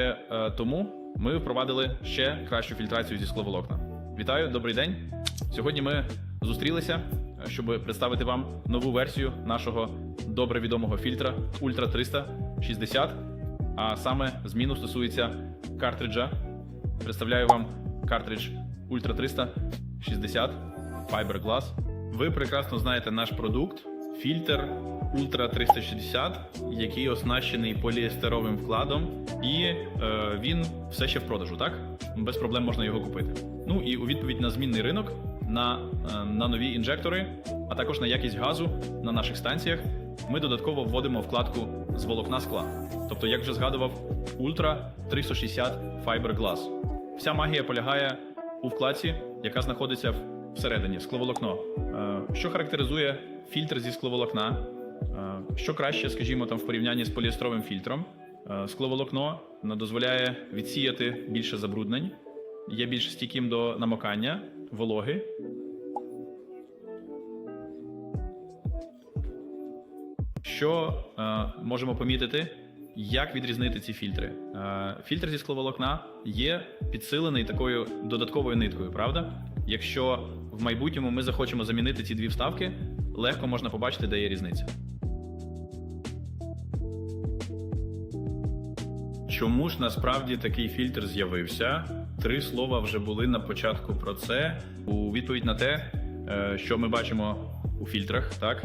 е, тому ми впровадили ще кращу фільтрацію зі скловолокна. Вітаю, добрий день. Сьогодні ми зустрілися, е, щоб представити вам нову версію нашого добре відомого фільтра Ultra 360. А саме зміну стосується картриджа. Представляю вам картридж Ultra 360 Fiberglass. Ви прекрасно знаєте наш продукт фільтр Ultra 360, який оснащений поліестеровим вкладом, і е, він все ще в продажу, так? Без проблем можна його купити. Ну і у відповідь на змінний ринок, на, е, на нові інжектори, а також на якість газу на наших станціях, ми додатково вводимо вкладку з волокна скла. Тобто, як вже згадував, Ultra 360 Fiberglass. Вся магія полягає у вкладці, яка знаходиться в- всередині скловолокно. Е, Що характеризує фільтр зі скловолокна? Е, Що краще, скажімо, там в порівнянні з поліестровим фільтром? Е, Скловолокно дозволяє відсіяти більше забруднень, є більш стійким до намокання, вологи. Що можемо помітити? Як відрізнити ці фільтри? Е, фільтр зі скловолокна є підсилений такою додатковою ниткою, правда? Якщо в майбутньому ми захочемо замінити ці дві вставки, легко можна побачити, де є різниця. Чому ж насправді такий фільтр з'явився? Три слова вже були на початку про це. У відповідь на те, е, що ми бачимо у фільтрах, так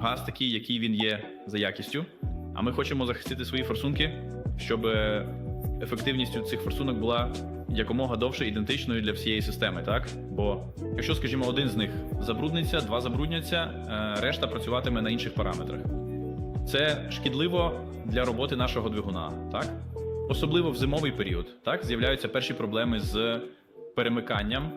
газ такий, який він є за якістю. А ми хочемо захистити свої форсунки, щоб ефективність цих форсунок була якомога довше ідентичною для всієї системи. Так, бо якщо, скажімо, один з них забрудниться, два забрудняться, е, решта працюватиме на інших параметрах. Це шкідливо для роботи нашого двигуна, так? Особливо в зимовий період, так, з'являються перші проблеми з перемиканням,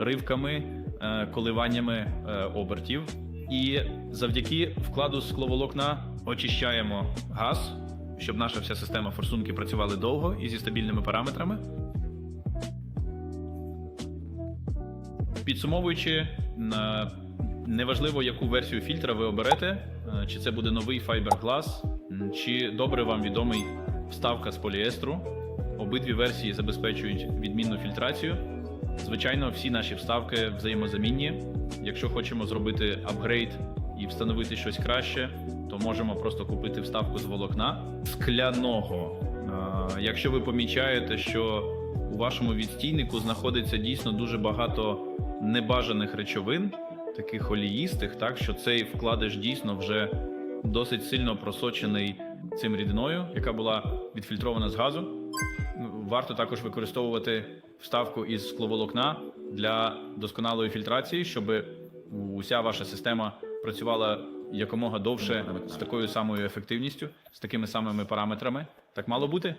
ривками, е, коливаннями е, обертів. І завдяки вкладу скловолокна очищаємо газ, щоб наша вся система форсунки працювали довго і зі стабільними параметрами. Підсумовуючи, неважливо, яку версію фільтра ви оберете, е, чи це буде новий м, чи добре вам відомий вставка з поліестру. Обидві версії забезпечують відмінну фільтрацію. Звичайно, всі наші вставки взаємозамінні. Якщо хочемо зробити апгрейд і встановити щось краще, то можемо просто купити вставку з волокна скляного. Якщо ви помічаєте, що у вашому відстійнику знаходиться дійсно дуже багато небажаних речовин, таких оліїстих, так що цей вкладиш дійсно вже досить сильно просочений цим рідиною, яка була відфільтрована з газу. Варто також використовувати вставку із скловолокна для досконалої фільтрації, щоб уся ваша система працювала якомога довше з такою самою ефективністю, з такими самими параметрами. Так мало бути?